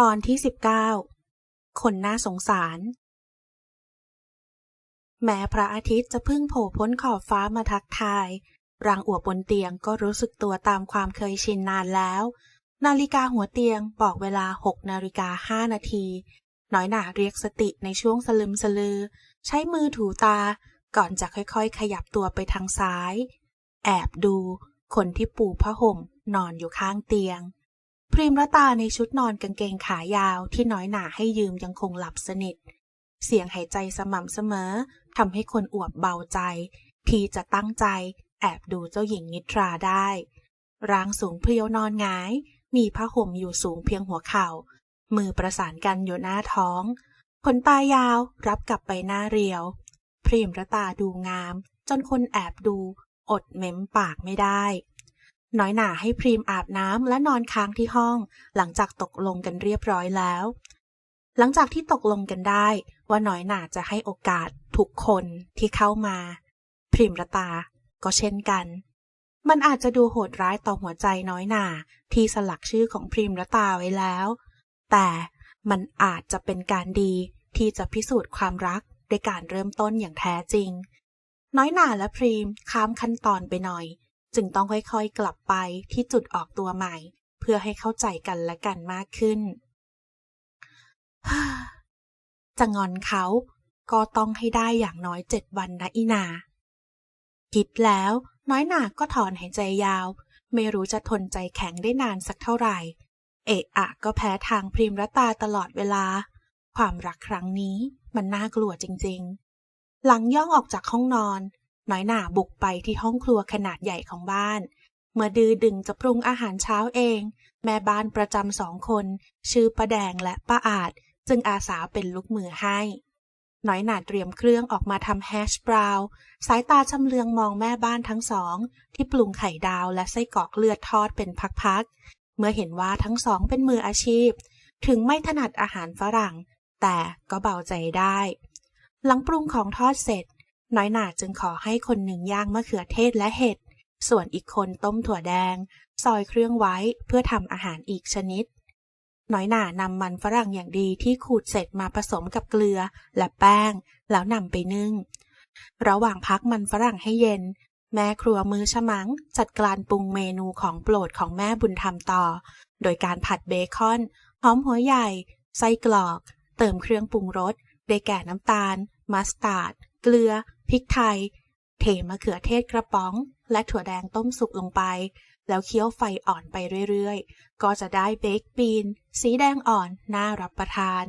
ตอนที่สิบเก้าคนน่าสงสาร แม้พระอาทิตย์จะพิ่งโผล่พ้นขอบฟ้ามาทักทายรางอวบบนเตียงก็รู้สึกตัวตามความเคยชินนานแล้ว นาฬิกาหัวเตียงบอกเวลาหกนาฬิกาห้านาที น้อยหนาเรียกสติในช่วงสลึมสลือ ใช้มือถูตา ก่อนจะค่อยๆ ขยับตัวไปทางซ้าย แอบดู คนที่ปูผ้าห่มนอนอยู่ข้างเตียง พริมรตาในชุดนอนกางเกงขายาวที่น้อยหนาให้ยืมยังคงหลับสนิท เสียงหายใจสม่ำเสมอทำให้คนอวบเบาใจ ที่จะตั้งใจแอบดูเจ้าหญิงนิทราได้ ร่างสูงเพรียวนอนงาย มีผ้าห่มอยู่สูงเพียงหัวเข่า มือประสานกันอยู่หน้าท้อง ขนตายาวรับกับใบหน้าเรียว พริมรตาดูงาม จนคนแอบดูอดเม้มปากไม่ได้ น้อยหนาให้พรีมอาบน้ำและนอนค้างที่ห้อง หลังจากตกลงกันเรียบร้อยแล้ว หลังจากที่ตกลงกันได้ ว่าน้อยหนาจะให้โอกาสทุกคนที่เข้ามา พริมรตาก็เช่นกัน มันอาจจะดูโหดร้ายต่อหัวใจน้อยหนาที่สลักชื่อของพริมรตาไว้แล้ว แต่มันอาจจะเป็นการดีที่จะพิสูจน์ความรักด้วยการเริ่มต้นอย่างแท้จริง น้อยหนาและพรีมข้ามขั้นตอนไปหน่อย จึงต้องค่อยๆกลับไปที่จุดออกตัวใหม่ เพื่อให้เข้าใจกันและกันมากขึ้น จะงอนเขาก็ต้องให้ได้อย่างน้อยเจ็ดวันนะอีนา คิดแล้วน้อยหนาก็ถอนหายใจยาว ไม่รู้จะทนใจแข็งได้นานสักเท่าไหร่ เอะอะก็แพ้ทางพริมรตาตลอดเวลา ความรักครั้งนี้มันน่ากลัวจริงๆ หลังย่องออกจากห้องนอน น้อยหน่าบุกไปที่ห้องครัวขนาดใหญ่ของบ้าน เมื่อดื้อดึงจะปรุงอาหารเช้าเอง แม่บ้านประจำสองคน ชื่อป้าแดงและป้าอาจ จึงอาสาเป็นลูกมือให้ น้อยหน่าเตรียมเครื่องออกมาทำแฮชบราวน์สายตาชำเลืองมองแม่บ้านทั้งสอง ที่ปรุงไข่ดาวและไส้กรอกเลือดทอดเป็นพักๆ เมื่อเห็นว่าทั้งสองเป็นมืออาชีพ ถึงไม่ถนัดอาหารฝรั่ง แต่ก็เบาใจได้ หลังปรุงของทอดเสร็จ น้อยหนาจึงขอให้คนหนึ่งย่างมะเขือเทศและเห็ด ส่วนอีกคนต้มถั่วแดง ซอยเครื่องไว้เพื่อทำอาหารอีกชนิด น้อยหนานำมันฝรั่งอย่างดีที่ขูดเสร็จมาผสมกับเกลือและแป้ง แล้วนำไปนึ่ง ระหว่างพักมันฝรั่งให้เย็น แม่ครัวมือฉมัง จัดการปรุงเมนูของโปรดของแม่บุญธรรมต่อ โดยการผัดเบคอน หอมหัวใหญ่ ไส้กรอก เติมเครื่องปรุงรส ได้แก่น้ำตาล มัสตาร์ด เกลือ พริกไทย เทมะเขือเทศกระป๋อง และถั่วแดงต้มสุกลงไป แล้วเคี่ยวไฟอ่อนไปเรื่อยๆ ก็จะได้เบคบีน สีแดงอ่อน น่ารับประทาน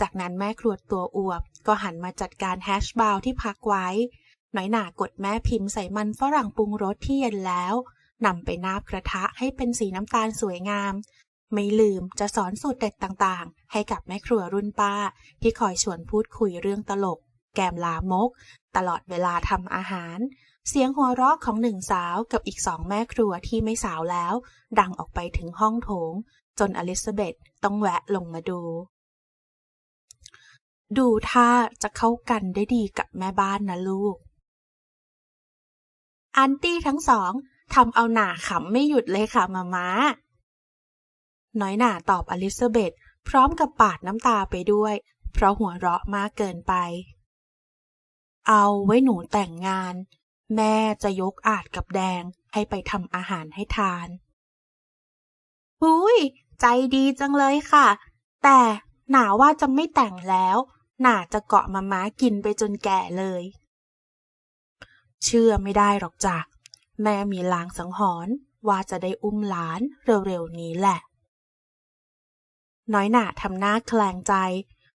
จากนั้นแม่ครัวตัวอวบ ก็หันมาจัดการแฮชบราวน์ที่พักไว้ น้อยหนากดแม่พิมพ์ใส่มันฝรั่งปรุงรสที่เย็นแล้วนำไปนาบกระทะให้เป็นสีน้ำตาลสวยงาม ไม่ลืมจะสอนสูตรเด็ดต่างๆ ให้กับแม่ครัวรุ่นป้า ที่คอยชวนพูดคุยเรื่องตลก แกมลามก ตลอดเวลาทำอาหาร เสียงหัวเราะของหนึ่งสาวกับอีกสองแม่ครัวที่ไม่สาวแล้ว ดังออกไปถึงห้องโถง จนอลิซาเบธต้องแวะลงมาดู ดูท่าจะเข้ากันได้ดีกับแม่บ้านนะลูก อันตี้ทั้งสองทำเอาหน่าขำไม่หยุดเลยค่ะมาม้า น้อยหน่าตอบอลิซาเบธพร้อมกับปาดน้ำตาไปด้วย เพราะหัวเราะมากเกินไป เอาไว้หนูแต่งงาน แม่จะยกอาจกับแดงให้ไปทำอาหารให้ทานหุยใจดีจังเลยค่ะ แต่หนาว่าจะไม่แต่งแล้ว หนาจะเกาะมาม้ากินไปจนแก่เลย เชื่อไม่ได้หรอกจ้ะแม่มีลางสังหรณ์ว่าจะได้อุ้มหลานเร็วๆนี้แหละ น้อยหนาทำหน้าแคลงใจ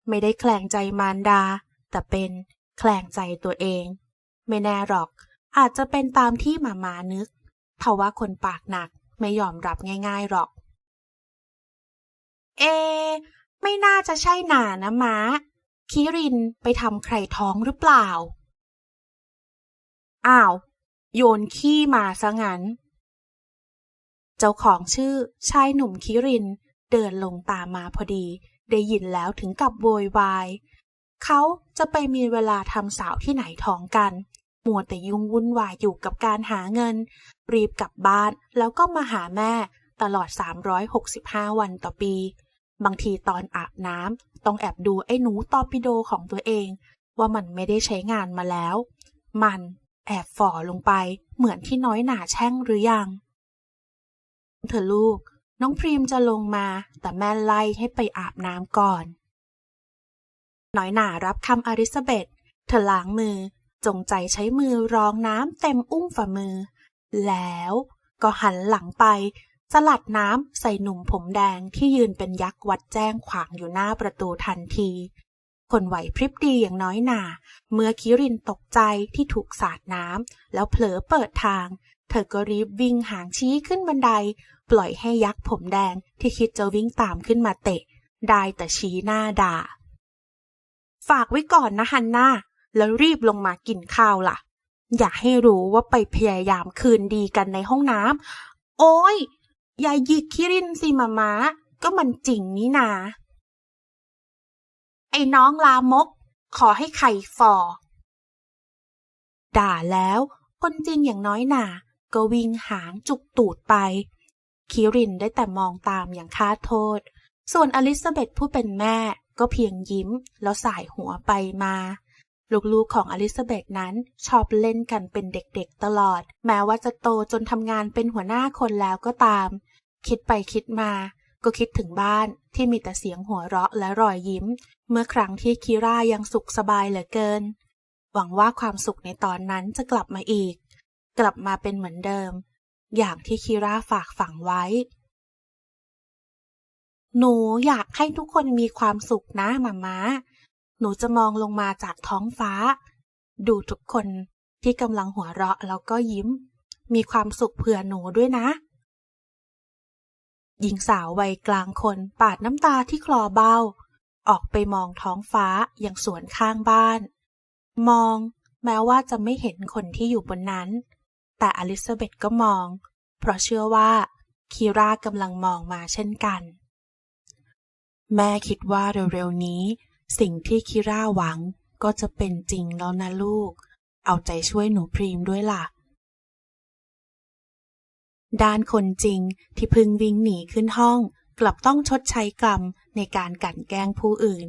ไม่ได้แคลงใจมารดา แต่เป็น แคลงใจตัวเอง ไม่แน่หรอก อาจจะเป็นตามที่หมามานึกทว่าคนปากหนักไม่ยอมรับง่ายๆหรอก เอ ไม่น่าจะใช่หนานะม้าคิรินไปทำใครท้องหรือเปล่า อ้าว โยนขี้มาซะงั้น เจ้าของชื่อชายหนุ่มคิรินเดินลงตามมาพอดี ได้ยินแล้วถึงกับโวยวาย เขาจะไปมีเวลาทำสาวที่ไหนท้องกัน มัวแต่ยุ่งวุ่นวายอยู่กับการหาเงิน รีบกลับบ้านแล้วก็มาหาแม่ตลอด 365 วันต่อปี บางทีตอนอาบน้ำต้องแอบดูไอ้หนูตอปิโดของตัวเอง ว่ามันไม่ได้ใช้งานมาแล้ว มันแอบฝ่อลงไปเหมือนที่น้อยหนาแช่งหรือยัง เธอลูก น้องพรีมจะลงมาแต่แม่ไล่ให้ไปอาบน้ำก่อน น้อยหน่ารับคำอลิซาเบธเธอล้างมือ จงใจใช้มือรองน้ำเต็มอุ้งฝ่ามือ แล้วก็หันหลังไป สลัดน้ำใส่หนุ่มผมแดงที่ยืนเป็นยักษ์วัดแจ้งขวางอยู่หน้าประตูทันที คนไหวพริบดีอย่างน้อยหนา เมื่อคิรินตกใจที่ถูกสาดน้ำแล้วเผลอเปิดทาง เธอก็รีบวิ่งหางชี้ขึ้นบันได ปล่อยให้ยักษ์ผมแดงที่คิดจะวิ่งตามขึ้นมาเตะ ได้แต่ชี้หน้าด่า ฝากไว้ก่อนนะฮันน่าแล้วรีบลงมากินข้าวล่ะ อย่าให้รู้ว่าไปพยายามคืนดีกันในห้องน้ำโอ้ยอย่าหยิกคิรินสิมามาก็มันจริงนี่นา ไอ้น้องลามก ขอให้ไข่ฟอ ด่าแล้ว คนจริงอย่างน้อยหนาก็วิ่งหางจุกตูดไป คิรินได้แต่มองตามอย่างคาดโทษ ส่วนอลิซาเบธผู้เป็นแม่ ก็เพียงยิ้มแล้วสายหัวไปมา ลูกๆของอลิซาเบธนั้นชอบเล่นกันเป็นเด็กๆตลอด แม้ว่าจะโตจนทำงานเป็นหัวหน้าคนแล้วก็ตาม คิดไปคิดมา ก็คิดถึงบ้านที่มีแต่เสียงหัวเราะและรอยยิ้ม เมื่อครั้งที่คิร่ายังสุขสบายเหลือเกิน หวังว่าความสุขในตอนนั้นจะกลับมาอีก กลับมาเป็นเหมือนเดิม อย่างที่คิร่าฝากฝังไว้ หนูอยากให้ทุกคนมีความสุขนะมาม้าหนูจะมองลงมาจากท้องฟ้า ดูทุกคนที่กำลังหัวเราะแล้วก็ยิ้ม มีความสุขเผื่อหนูด้วยนะ หญิงสาววัยกลางคนปาดน้ำตาที่คลอเบ้า ออกไปมองท้องฟ้าอย่างสวนข้างบ้าน มองแม้ว่าจะไม่เห็นคนที่อยู่บนนั้น แต่อลิซาเบธก็มอง เพราะเชื่อว่าคีรากำลังมองมาเช่นกัน แม่คิดว่าเร็วๆนี้ สิ่งที่คิร่าหวังก็จะเป็นจริงแล้วนะลูก เอาใจช่วยหนูพรีมด้วยล่ะ ด้านคนจริงที่พึงวิ่งหนีขึ้นห้อง กลับต้องชดใช้กรรมในการกลั่นแกล้งผู้อื่น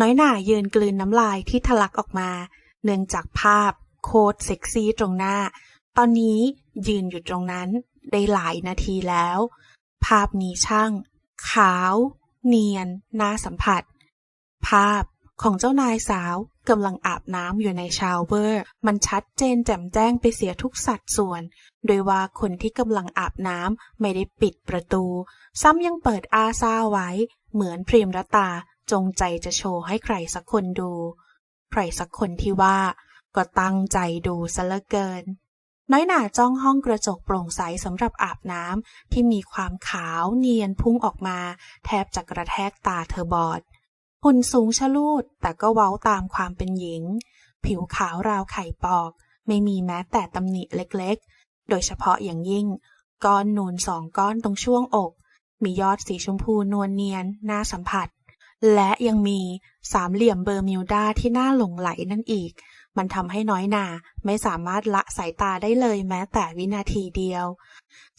น้อยหน่ายืนกลืนน้ำลายที่ทะลักออกมา เนื่องจากภาพ โคตรเซ็กซี่ตรงหน้า ตอนนี้ยืนอยู่ตรงนั้นได้หลายนาทีแล้ว ภาพนี้ช่าง ขาว เนียน น่าสัมผัส ภาพของเจ้านายสาวกำลังอาบน้ำอยู่ในชาวเวอร์ มันชัดเจนแจ่มแจ้งไปเสียทุกสัดส่วน โดยว่าคนที่กำลังอาบน้ำไม่ได้ปิดประตู ซ้ำยังเปิดอาซาไว้ เหมือนพรีมรตาจงใจจะโชว์ให้ใครสักคนดู ใครสักคนที่ว่า ก็ตั้งใจดูซะเหลือเกิน น้อยหน่าจ้องห้องกระจกโปร่งใสสำหรับอาบน้ำที่มีความขาวเนียนพุ่งออกมา แทบจะกระแทกตาเธอบอดหุ่นสูงชะลูด แต่ก็เว้าตามความเป็นหญิง ผิวขาวราวไข่ปอก ไม่มีแม้แต่ตำหนิเล็กๆ โดยเฉพาะอย่างยิ่ง ก้อนนูนสองก้อนตรงช่วงอก มียอดสีชมพูนวลเนียนน่าสัมผัส และยังมีสามเหลี่ยมเบอร์มิวดาที่น่าหลงไหลนั่นอีก มันทำให้น้อยหนาไม่สามารถละสายตาได้เลยแม้แต่วินาทีเดียว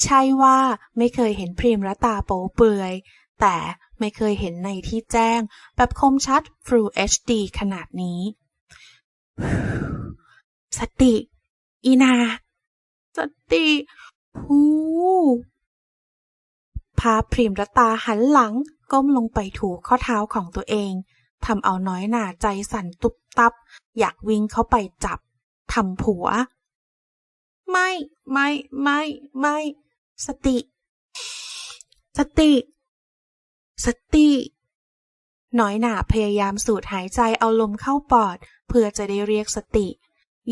ใช่ว่าไม่เคยเห็นพรีมรตาโป๊เปลือย แต่ไม่เคยเห็นในที่แจ้ง แบบคมชัด Full HD ขนาดนี้ สติ อีนา สติหูพาพรีมรตาหันหลังก้มลงไปถูข้อเท้าของตัวเอง ทำเอาน้อยหนาใจสั่นตุบตับ อยากวิ่งเข้าไปจับทำผัว ไม่ไม่ไม่ไม่ สติ สติ สติน้อยหนาพยายามสูดหายใจเอาลมเข้าปอด เพื่อจะได้เรียกสติ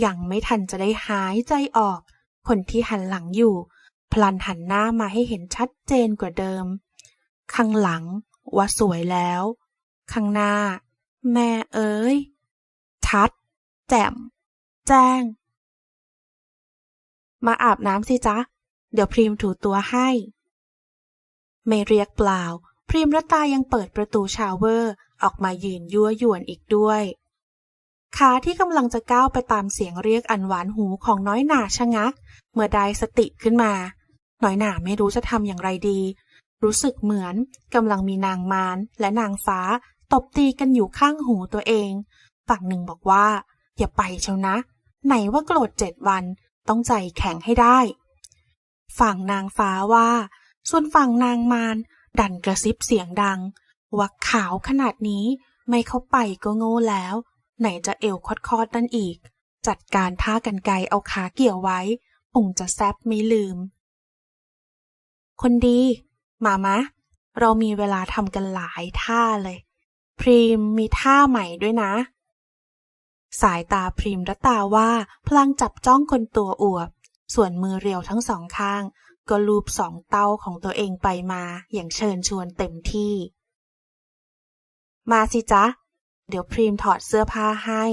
ยังไม่ทันจะได้หายใจออก คนที่หันหลังอยู่ พลันหันหน้ามาให้เห็นชัดเจนกว่าเดิม ข้างหลังว่าสวยแล้ว ข้างหน้า แม่เอ๋ย ชัด แจ่ม แจ้ง มาอาบน้ำสิจ๊ะ เดี๋ยวพรีมถูตัวให้ ไม่เรียกเปล่า พรีมรตายังเปิดประตูชาวเวอร์ ออกมายืนยั่วยวนอีกด้วย ขาที่กำลังจะก้าวไปตามเสียงเรียกอันหวานหูของน้อยหนาชะงัก เมื่อได้สติขึ้นมา น้อยหนาไม่รู้จะทำอย่างไรดีรู้สึกเหมือนกำลังมีนางมารและนางฟ้า ตบตีกันอยู่ข้างหูตัวเอง ฝั่งหนึ่งบอกว่า อย่าไปเชียวนะ ไหนว่าโกรธเจ็ดวันต้องใจแข็งให้ได้ ฝั่งนางฟ้าว่า ส่วนฝั่งนางมารดันกระซิบเสียงดัง ว่าขาวขนาดนี้ไม่เข้าไปก็โง่แล้ว ไหนจะเอวคอดๆนั่นอีก จัดการท่ากันไกลเอาขาเกี่ยวไว้ปุ่งจะแซบไม่ลืม คนดี มามะ เรามีเวลาทำกันหลายท่าเลย พรีมมีท่าใหม่ด้วยนะ สายตาพรีมรตาว่าพลางจับจ้องคนตัวอวบ ส่วนมือเรียวทั้งสองข้าง ก็ลูบสองเต้าของตัวเองไปมาอย่างเชิญชวนเต็มที่ มาสิจ๊ะ เดี๋ยวพรีมถอดเสื้อผ้าให้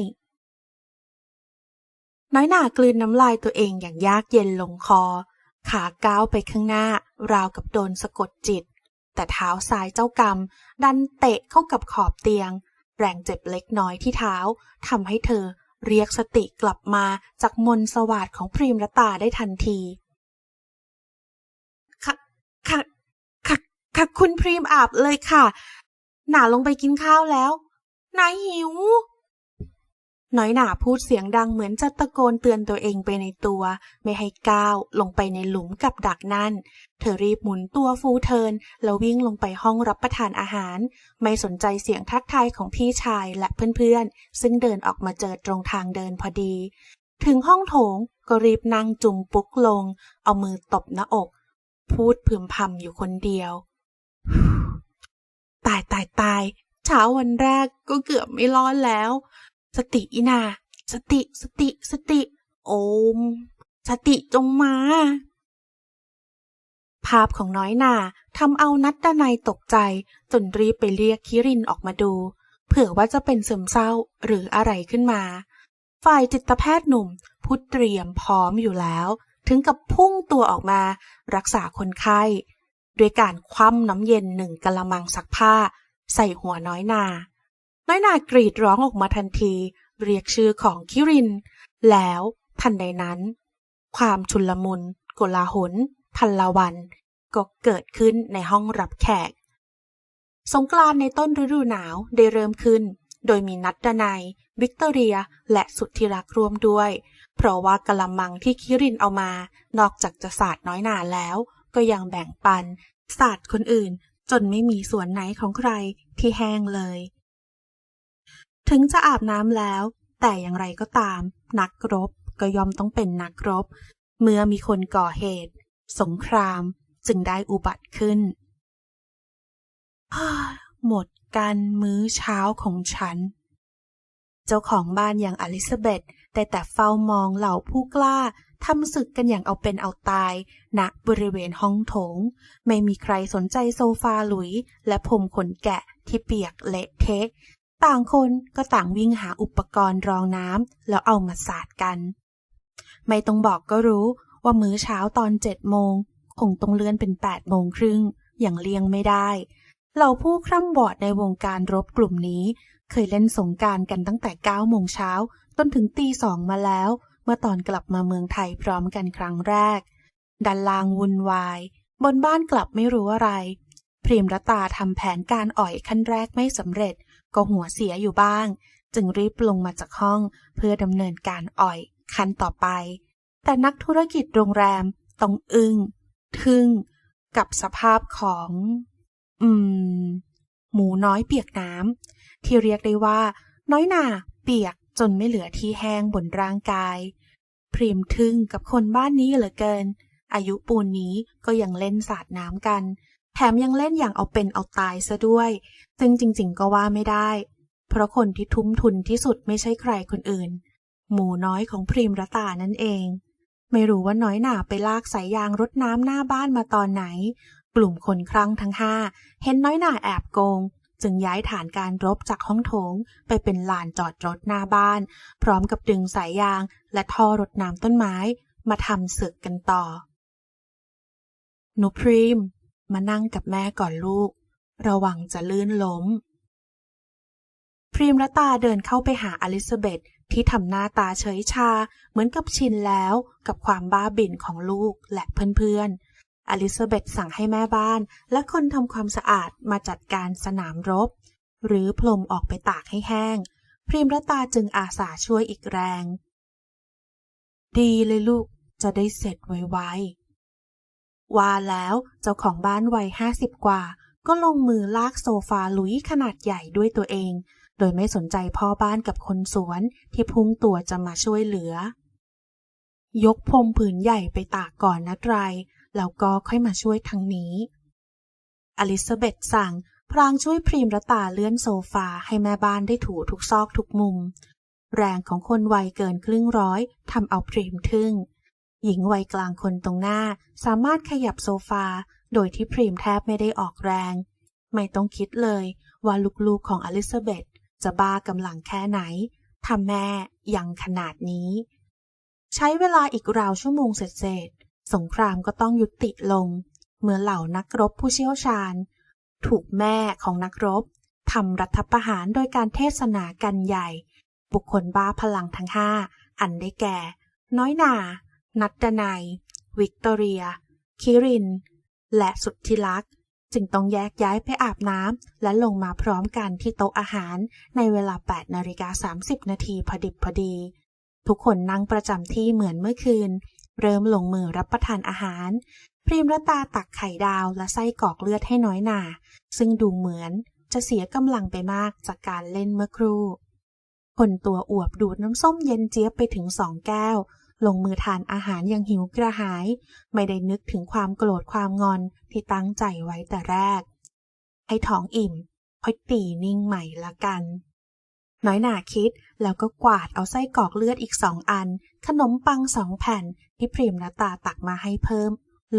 น้อยหน่ากลืนน้ำลายตัวเองอย่างยากเย็นลงคอ ขาก้าวไปข้างหน้า ราวกับโดนสะกดจิต แต่เท้าซ้ายเจ้ากรรม ดันเตะเข้ากับขอบเตียง แรงเจ็บเล็กน้อยที่เท้าทำให้เธอเรียกสติกลับมาจากมนสวัสดของพรีมรตาได้ทันทีค่ะค่ะค่ะค่ะคุณพรีมอาบเลยค่ะ หนาลงไปกินข้าวแล้ว นายหิว น้อยหนาพูดเสียงดังเหมือนจะตะโกนเตือนตัวเองไปในตัว ไม่ให้ก้าวลงไปในหลุมกับดักนั่น เธอรีบหมุนตัวฟูเทินแล้ววิ่งลงไปห้องรับประทานอาหาร ไม่สนใจเสียงทักทายของพี่ชายและเพื่อนๆ ซึ่งเดินออกมาเจอตรงทางเดินพอดี ถึงห้องโถงก็รีบนั่งจุ่มปุ๊กลง เอามือตบหน้าอก พูดพึมพำอยู่คนเดียว ตายตายตายเช้าวันแรกก็เกือบไม่รอดแล้ว สติอีนา สติ สติ สติ โอม สติจงมา ภาพของน้อยนาทำเอานัดดนัยตกใจ จนรีบไปเรียกคิรินออกมาดู เผื่อว่าจะเป็นซึมเศร้าหรืออะไรขึ้นมา ฝ่ายจิตแพทย์หนุ่มพูดเตรียมพร้อมอยู่แล้ว ถึงกับพุ่งตัวออกมา รักษาคนไข้ด้วยการคว่ำน้ำเย็นหนึ่งกะละมังซักผ้า ใส่หัวน้อยนา น้อยนากรีดร้องออกมาทันที เรียกชื่อของคิริน แล้วทันใดนั้น ความชุลมุนโกลาหลพันละวันก็เกิดขึ้นในห้องรับแขก สงกรานต์ในต้นฤดูหนาวได้เริ่มขึ้น โดยมีนัดดนัยวิกตอเรีย และสุดที่รักร่วมด้วย เพราะว่ากะละมังที่คิรินเอามา นอกจากจะสาดน้อยหนาแล้ว ก็ยังแบ่งปันสาดคนอื่น จนไม่มีส่วนไหนของใครที่แห้งเลย ถึงจะอาบน้ำแล้ว แต่อย่างไรก็ตาม นักรบก็ยอมต้องเป็นนักรบ เมื่อมีคนก่อเหตุ สงครามจึงได้อุบัติขึ้น หมดกันมื้อเช้าของฉัน เจ้าของบ้านอย่างอลิซาเบธได้แต่เฝ้ามองเหล่าผู้กล้าทำศึกกันอย่างเอาเป็นเอาตายณบริเวณห้องโถง ไม่มีใครสนใจโซฟาหลุย และผมขนแกะที่เปียกเละเทะ ต่างคนก็ต่างวิ่งหาอุปกรณ์รองน้ำแล้วเอามาสาดกัน ไม่ต้องบอกก็รู้ว่ามื้อเช้าตอนเจ็ดโมง คงต้องเลื่อนเป็นแปดโมงครึ่ง อย่างเลี่ยงไม่ได้เหล่าผู้คร่ำบอดในวงการรบกลุ่มนี้ เคยเล่นสงการกันตั้งแต่เก้าโมงเช้าจนถึงตีสองมาแล้ว เมื่อตอนกลับมาเมืองไทยพร้อมกันครั้งแรก ดันลางวุ่นวาย บนบ้านกลับไม่รู้อะไร พรีมรตาทำแผนการอ่อยขั้นแรกไม่สำเร็จ ก็หัวเสียอยู่บ้าง จึงรีบลงมาจากห้องเพื่อดำเนินการอ่อยขั้นต่อไป แต่นักธุรกิจโรงแรมต้องอึง้งทึ่ง กับสภาพของ อืม หมูน้อยเปียกน้ำที่เรียกได้ว่า น้อยหนาเปียกจนไม่เหลือที่แห้งบนร่างกาย พรีมทึ่งกับคนบ้านนี้เหลือเกิน อายุปูนนี้ก็ยังเล่นสาดน้ำกัน แถมยังเล่นอย่างเอาเป็นเอาตายซะด้วย ซึ่งจริงๆก็ว่าไม่ได้ เพราะคนที่ทุ่มทุนที่สุดไม่ใช่ใครคนอื่น หมูน้อยของพรีมรตานั่นเอง ไม่รู้ว่าน้อยหนาไปลากสายยางรดน้ำหน้าบ้านมาตอนไหน กลุ่มคนครั้งทั้งห้าเห็นน้อยหนาแอบโกง จึงย้ายฐานการรบจากห้องโถง ไปเป็นลานจอดรถหน้าบ้าน พร้อมกับดึงสายยาง และท่อรดน้ำต้นไม้ มาทำศึกกันต่อหนูพรีม มานั่งกับแม่ก่อนลูก ระวังจะลื่นล้ม พรีมละตาเดินเข้าไปหาอลิซาเบธที่ทำหน้าตาเฉยชาเหมือนกับชินแล้วกับความบ้าบิ่นของลูกและเพื่อนๆ อลิซาเบธสั่งให้แม่บ้านและคนทำความสะอาดมาจัดการสนามรบ หรือพรมออกไปตากให้แห้ง พริมรตาจึงอาสาช่วยอีกแรง ดีเลยลูกจะได้เสร็จไวๆ ว่าแล้วเจ้าของบ้านวัยห้าสิบกว่า ก็ลงมือลากโซฟาลุยขนาดใหญ่ด้วยตัวเอง โดยไม่สนใจพ่อบ้านกับคนสวนที่พุ่งตัวจะมาช่วยเหลือ ยกพรมผืนใหญ่ไปตากก่อนนะไตรแล้วก็ค่อยมาช่วยทางนี้ อลิซาเบธสั่งพรางช่วยพรีมรตาเลื่อนโซฟาให้แม่บ้านได้ถูทุกซอกทุกมุม แรงของคนวัยเกินครึ่งร้อยทำเอาพรีมทึ่ง หญิงวัยกลางคนตรงหน้า สามารถขยับโซฟา โดยที่พรีมแทบไม่ได้ออกแรง ไม่ต้องคิดเลยว่าลูกๆของอลิซาเบธจะบ้ากำลังแค่ไหนทำแม่ยังขนาดนี้ ใช้เวลาอีกราวชั่วโมงเสร็จสงครามก็ต้องยุติลง เมื่อเหล่านักรบผู้เชี่ยวชาญ ถูกแม่ของนักรบทำรัฐประหารโดยการเทศนากันใหญ่ บุคคลบ้าพลังทั้งห้าอันได้แก่ น้อยนา นัดดนัยวิกตอเรีย คิริน และสุที่รักจึงต้องแยกย้ายไปอาบน้ำและลงมาพร้อมกันที่โต๊ะอาหารในเวลา 8 นาฬิกา 30 นาทีพอดิบพอดี ทุกคนนั่งประจำที่เหมือนเมื่อคืน เริ่มลงมือรับประทานอาหาร พรีมรตาตักไข่ดาวและไส้กรอกเลือดให้น้อยหนา ซึ่งดูเหมือนจะเสียกำลังไปมากจากการเล่นเมื่อครู่ คนตัวอวบดูดน้ำส้มเย็นเจี๊ยบไปถึงสองแก้ว ลงมือทานอาหารยังหิวกระหาย ไม่ได้นึกถึงความโกรธความงอนที่ตั้งใจไว้แต่แรก ให้ท้องอิ่มค่อยตีนิ่งใหม่ละกัน น้อยหนาคิดแล้วก็กวาดเอาไส้กรอกเลือดอีกสองอัน ขนมปังสองแผ่นที่พริมนตาตักมาให้เพิ่ม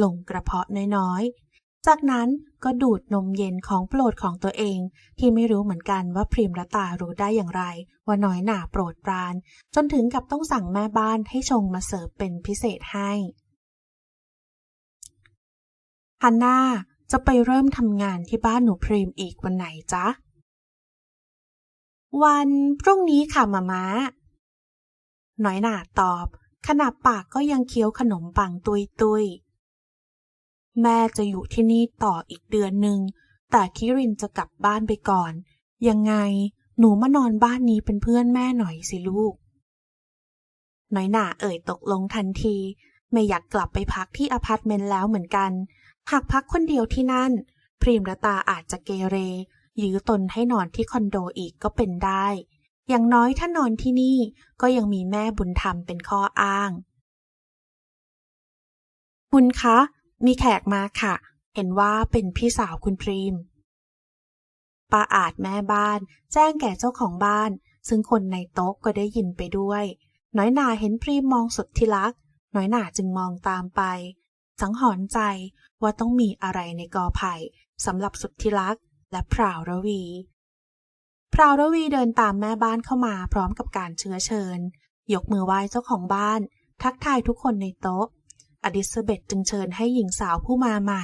ลงกระเพาะน้อย จากนั้นก็ดูดนมเย็นของโปรดของตัวเอง ที่ไม่รู้เหมือนกันว่าพริมรตารู้ได้อย่างไร ว่าน้อยหนาโปรดปราน จนถึงกับต้องสั่งแม่บ้านให้ชงมาเสิร์ฟเป็นพิเศษให้ฮันนาจะไปเริ่มทำงานที่บ้านหนูพริมอีกวันไหนจ๊ะ วันพรุ่งนี้ค่ะมาม้า น้อยหนาตอบ ขณะปากก็ยังเคี้ยวขนมปังตุยตุย แม่จะอยู่ที่นี่ต่ออีกเดือนหนึ่ง แต่คิรินจะกลับบ้านไปก่อน ยังไงหนูมานอนบ้านนี้เป็นเพื่อนแม่หน่อยสิลูก น้อยหนาเอ่ยตกลงทันที ไม่อยากกลับไปพักที่อพาร์ตเมนต์แล้วเหมือนกัน หากพักคนเดียวที่นั่น พรีมระตาอาจจะเกเร ยื้อตนให้นอนที่คอนโดอีกก็เป็นได้ อย่างน้อยถ้านอนที่นี่ก็ยังมีแม่บุญธรรมเป็นข้ออ้าง คุณคะ มีแขกมาค่ะ เห็นว่าเป็นพี่สาวคุณพรีมป้าอาจแม่บ้าน แจ้งแก่เจ้าของบ้าน ซึ่งคนในโต๊ะก็ได้ยินไปด้วย น้อยหนาเห็นพรีมมองสุดที่รัก น้อยหนาจึงมองตามไป สังหรณ์ใจว่าต้องมีอะไรในกอไผ่สำหรับสุดที่รักและพราวรวี พราวรวีเดินตามแม่บ้านเข้ามาพร้อมกับการเชื้อเชิญ ยกมือไหว้เจ้าของบ้าน ทักทายทุกคนในโต๊ะ อดิสเบตจึงเชิญให้หญิงสาวผู้มาใหม่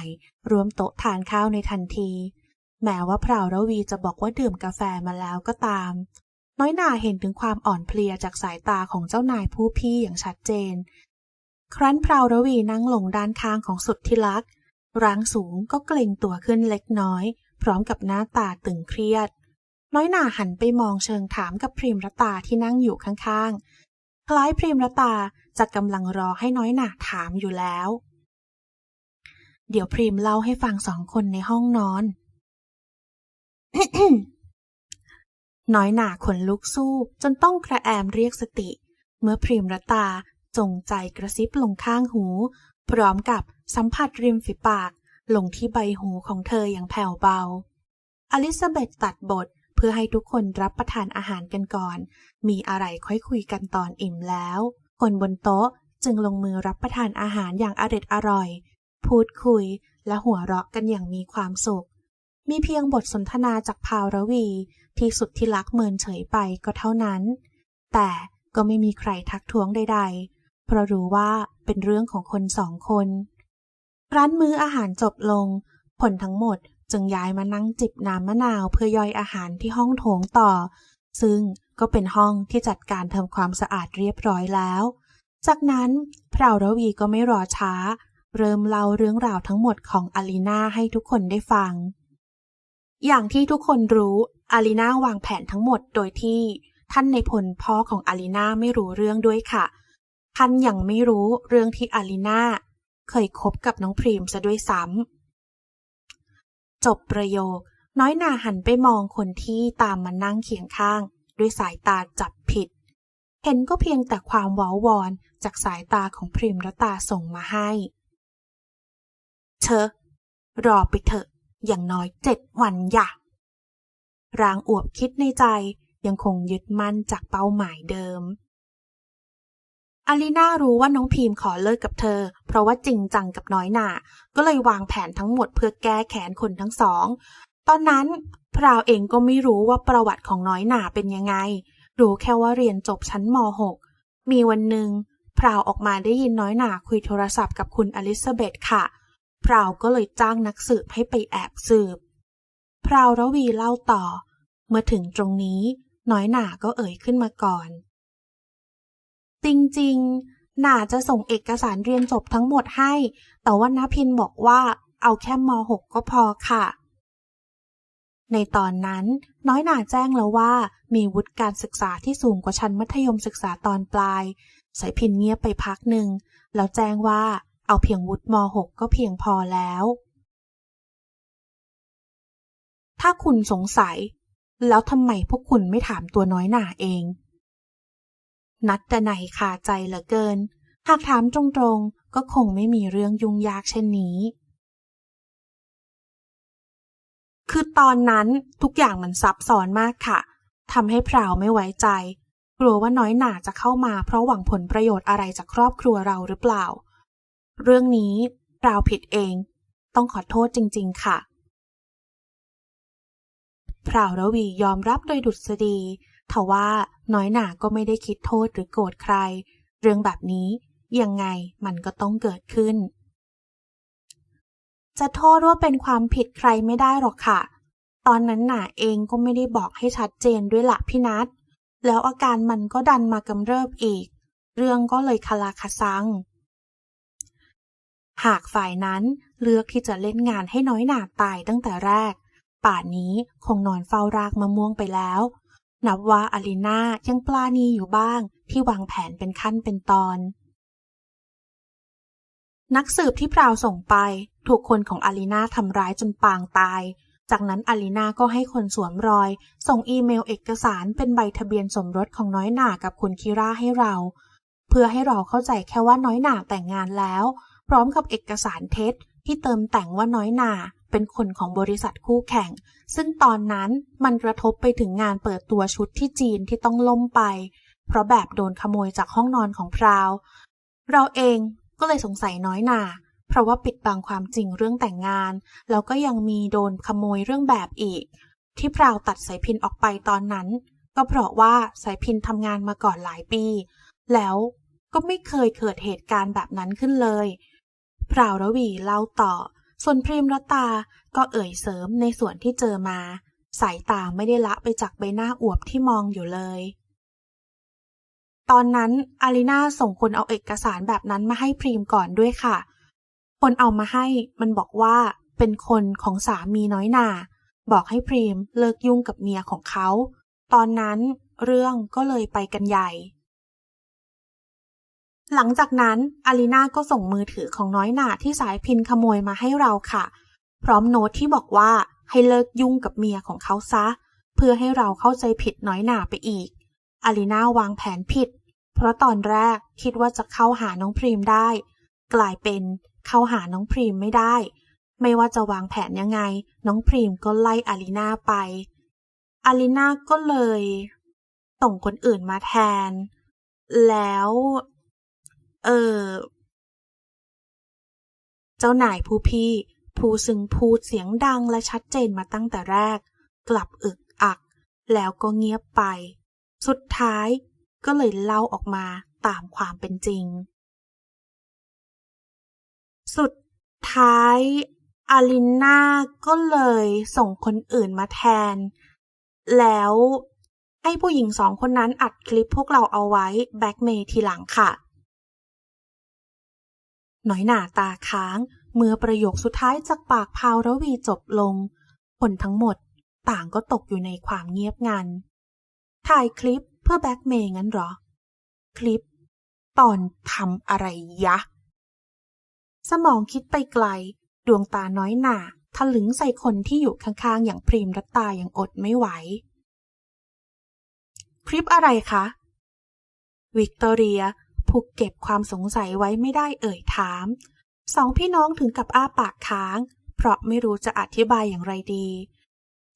รวมโต๊ะทานข้าวในทันที แม้ว่าพราวรวีจะบอกว่าดื่มกาแฟมาแล้วก็ตาม น้อยหนาเห็นถึงความอ่อนเพลียจากสายตาของเจ้านายผู้พี่อย่างชัดเจน ครั้นพราวรวีนั่งลงด้านข้างของสุดที่รัก ร่างสูงก็เกรงตัวขึ้นเล็กน้อย พร้อมกับหน้าตาตึงเครียด น้อยหนาหันไปมองเชิงถามกับพริมรตาที่นั่งอยู่ข้างๆ คล้ายพริมรตาจะกำลังรอให้น้อยหนาถามอยู่แล้ว เดี๋ยวพริมเล่าให้ฟังสองคนในห้องนอน น้อยหนาขนลุกสู้จนต้องกระแอมเรียกสติ เมื่อพริมรตาจงใจกระซิบลงข้างหู พร้อมกับสัมผัสริมฝีปากลงที่ใบหูของเธออย่างแผ่วเบา อลิซาเบธตัดบท เพื่อให้ทุกคนรับประทานอาหารกันก่อน มีอะไรค่อยคุยกันตอนอิ่มแล้ว คนบนโต๊ะจึงลงมือรับประทานอาหารอย่างอร็ดอร่อย พูดคุยและหัวเราะกันอย่างมีความสุข มีเพียงบทสนทนาจากพาวรวี ที่สุดที่รักเมินเฉยไปก็เท่านั้น แต่ก็ไม่มีใครทักท้วงใด ๆ เพราะรู้ว่าเป็นเรื่องของคนสองคน ร้านมื้ออาหารจบลง ผลทั้งหมด จึงย้ายมานั่งจิบน้ำมะนาวเพื่อย่อยอาหารที่ห้องโถงต่อ ซึ่งก็เป็นห้องที่จัดการทำความสะอาดเรียบร้อยแล้ว จากนั้นพราวรวีก็ไม่รอช้า เริ่มเล่าเรื่องราวทั้งหมดของอาลีนาให้ทุกคนได้ฟัง อย่างที่ทุกคนรู้อาลีนาวางแผนทั้งหมดโดยที่ท่านในพลพ่อของอาลีนาไม่รู้เรื่องด้วยค่ะ ท่านยังไม่รู้เรื่องที่อาลีนาเคยคบกับน้องพรีมซะด้วยซ้ำ จบประโยค น้อยหนาหันไปมองคนที่ตามมานั่งเคียงข้าง ด้วยสายตาจับผิด เห็นก็เพียงแต่ความว้าวอนจากสายตาของพริมรตาส่งมาให้ เชอะรอไปเถอะ อย่างน้อยเจ็ดวันอย่ารางอวบคิดในใจยังคงยึดมั่นจากเป้าหมายเดิม อาลีนารู้ว่าน้องพีมขอเลิกกับเธอ เพราะว่าจริงจังกับน้อยหนาก็เลยวางแผนทั้งหมดเพื่อแก้แค้นคนทั้งสอง ตอนนั้นพราวเองก็ไม่รู้ว่าประวัติของน้อยหนาเป็นยังไง รู้แค่ว่าเรียนจบชั้นม .6 มีวันหนึ่งพราวออกมาได้ยินน้อยหนาคุยโทรศัพท์กับคุณอลิซาเบธค่ะพราวก็เลยจ้างนักสืบให้ไปแอบสืบพราวระวีเล่าต่อ เมื่อถึงตรงนี้น้อยหนาก็เอ่ยขึ้นมาก่อน จริงๆหน่าจะส่งเอกสารเรียนจบทั้งหมดให้ แต่ว่านพินบอกว่าเอาแค่ม .6 ก็พอค่ะ ในตอนนั้น น้อยหน่าแจ้งแล้วว่า มีวุฒิการศึกษาที่สูงกว่าชั้นมัธยมศึกษาตอนปลาย สายพินเงียบไปพักหนึ่ง แล้วแจ้งว่าเอาเพียงวุฒิม .6 ก็เพียงพอแล้ว ถ้าคุณสงสัย แล้วทำไมพวกคุณไม่ถามตัวน้อยหน่าเอง นัดแต่ไหนขาใจเหลือเกิน หากถามตรงๆ ก็คงไม่มีเรื่องยุ่งยากเช่นนี้ คือตอนนั้นทุกอย่างมันซับซ้อนมากค่ะทำให้พราวไม่ไว้ใจ กลัวว่าน้อยหนาจะเข้ามาเพราะหวังผลประโยชน์อะไรจากครอบครัวเราหรือเปล่า เรื่องนี้พราวผิดเอง ต้องขอโทษจริง ๆ ค่ะพราวระวียอมรับโดยดุษฎี ทว่าน้อยหนาก็ไม่ได้คิดโทษหรือโกรธใคร เรื่องแบบนี้ยังไงมันก็ต้องเกิดขึ้น จะโทษว่าเป็นความผิดใครไม่ได้หรอกค่ะ ตอนนั้นหนาเองก็ไม่ได้บอกให้ชัดเจนด้วยละพี่นัทแล้วอาการมันก็ดันมากำเริบอีก เรื่องก็เลยคลาคาซัง หากฝ่ายนั้นเลือกที่จะเล่นงานให้น้อยหนาตายตั้งแต่แรก ป่านนี้คงนอนเฝ้ารากมะม่วงไปแล้ว นับว่าอาลีนายังปลาณีอยู่บ้างที่วางแผนเป็นขั้นเป็นตอน นักสืบที่พราวส่งไปถูกคนของอาลีนาทำร้ายจนปางตาย จากนั้นอาลีนาก็ให้คนสวมรอย ส่งอีเมลเอกสารเป็นใบทะเบียนสมรสของน้อยหนากับคุณคิราให้เรา เพื่อให้เราเข้าใจแค่ว่าน้อยหนาแต่งงานแล้ว พร้อมกับเอกสารเท็จที่เติมแต่งว่าน้อยหนา เป็นคนของบริษัทคู่แข่ง ซึ่งตอนนั้นมันกระทบไปถึงงานเปิดตัวชุดที่จีนที่ต้องล่มไป เพราะแบบโดนขโมยจากห้องนอนของพราว เราเองก็เลยสงสัยน้อยหนาเพราะว่าปิดบังความจริงเรื่องแต่งงาน แล้วก็ยังมีโดนขโมยเรื่องแบบอีก ที่พราวตัดสายพินออกไปตอนนั้น ก็เพราะว่าสายพินทำงานมาก่อนหลายปี แล้วก็ไม่เคยเกิดเหตุการณ์แบบนั้นขึ้นเลยพราวระวีเล่าต่อ ส่วนพริมรตาก็เอ่ยเสริมในส่วนที่เจอมา สายตาไม่ได้ละไปจากใบหน้าอวบที่มองอยู่เลย ตอนนั้นอารีนาส่งคนเอาเอกสารแบบนั้นมาให้พรีมก่อนด้วยค่ะ คนเอามาให้มันบอกว่าเป็นคนของสามีน้อยนา บอกให้พรีมเลิกยุ่งกับเมียของเขา ตอนนั้นเรื่องก็เลยไปกันใหญ่ หลังจากนั้นอารีนาก็ส่งมือถือของน้อยหนาที่สายพินขโมยมาให้เราค่ะ พร้อมโน้ตที่บอกว่าให้เลิกยุ่งกับเมียของเขาซะ เพื่อให้เราเข้าใจผิดน้อยหนาไปอีกอารีนาวางแผนผิด เพราะตอนแรกคิดว่าจะเข้าหาน้องพรีมได้ กลายเป็นเข้าหาน้องพรีมไม่ได้ ไม่ว่าจะวางแผนยังไง น้องพรีมก็ไล่อารีนาไปอารีนาก็เลยส่งคนอื่นมาแทน แล้ว เออ เจ้านายผู้พี่ ผู้ซึ่งพูดเสียงดังและชัดเจนมาตั้งแต่แรก กลับอึกอัก แล้วก็เงียบไป สุดท้ายก็เลยเล่าออกมาตามความเป็นจริง สุดท้ายอาลินนาก็เลยส่งคนอื่นมาแทน แล้วให้ผู้หญิงสองคนนั้นอัดคลิปพวกเราเอาไว้แบ็กเมย์ทีหลังค่ะ น้อยหน่าตาค้าง เมื่อประโยคสุดท้ายจากปากพาวระวีจบลง คนทั้งหมดต่างก็ตกอยู่ในความเงียบงัน ถ่ายคลิปเพื่อแบ็กเมย์งั้นหรอ คลิป ตอนทำอะไรยะ สมองคิดไปไกล ดวงตาน้อยหน่าทะลึงใส่คนที่อยู่ข้างๆ อย่างพรีมรัตตาอย่างอดไม่ไหว คลิปอะไรคะ วิกตอเรีย ผูกเก็บความสงสัยไว้ไม่ได้เอ่ยถาม สองพี่น้องถึงกับอ้าปากค้าง เพราะไม่รู้จะอธิบายอย่างไรดี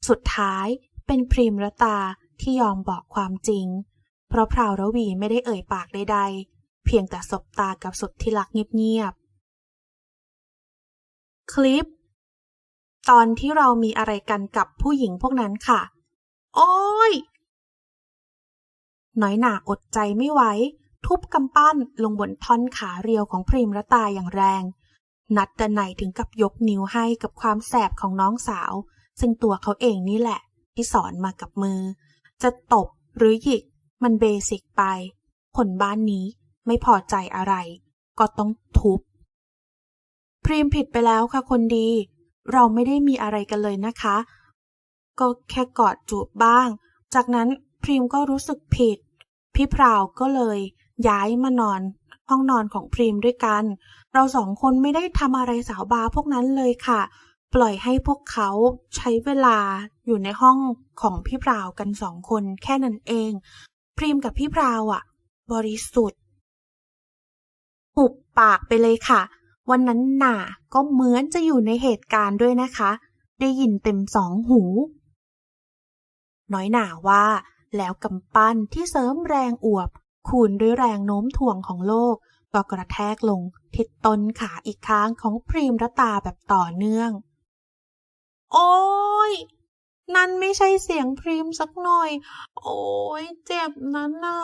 สุดท้ายเป็นพรีมรตาที่ยอมบอกความจริง เพราะพราวระวีไม่ได้เอ่ยปากใดๆ เพียงแต่สบตากับสุดที่รักเงียบๆ คลิป ตอนที่เรามีอะไรกันกับผู้หญิงพวกนั้นค่ะ โอ้ยน้อยหนาอดใจไม่ไหว ทุบกำปั้นลงบนท่อนขาเรียวของพริมรตาอย่างแรง นัดดนัยถึงกับยกนิ้วให้กับความแสบของน้องสาว ซึ่งตัวเขาเองนี่แหละ ที่สอนมากับมือ จะตบหรือหยิกมันเบสิกไป คนบ้านนี้ไม่พอใจอะไร ก็ต้องทุบ พริมผิดไปแล้วค่ะคนดี เราไม่ได้มีอะไรกันเลยนะคะ ก็แค่กอดจูบบ้าง จากนั้นพริมก็รู้สึกผิด พี่พราวก็เลย ย้ายมานอน ห้องนอนของพริมด้วยกัน เราสองคนไม่ได้ทำอะไรสาวบาพวกนั้นเลยค่ะ ปล่อยให้พวกเขาใช้เวลาอยู่ในห้องของพี่พราวกันสองคนแค่นั้นเอง พริมกับพี่พราวอะบริสุทธิ์หุบปากไปเลยค่ะ วันนั้นหน่าก็เหมือนจะอยู่ในเหตุการณ์ด้วยนะคะ ได้ยินเต็มสองหู น้อยหน่าว่าแล้วกำปั้นที่เสริมแรงอวบ คูณด้วยแรงโน้มถ่วงของโลกก็กระแทกลงทิศตนขาอีกข้างของพรีมรตาแบบต่อเนื่อง โอ้ยนั่นไม่ใช่เสียงพรีมสักหน่อย โอ้ยเจ็บนะนา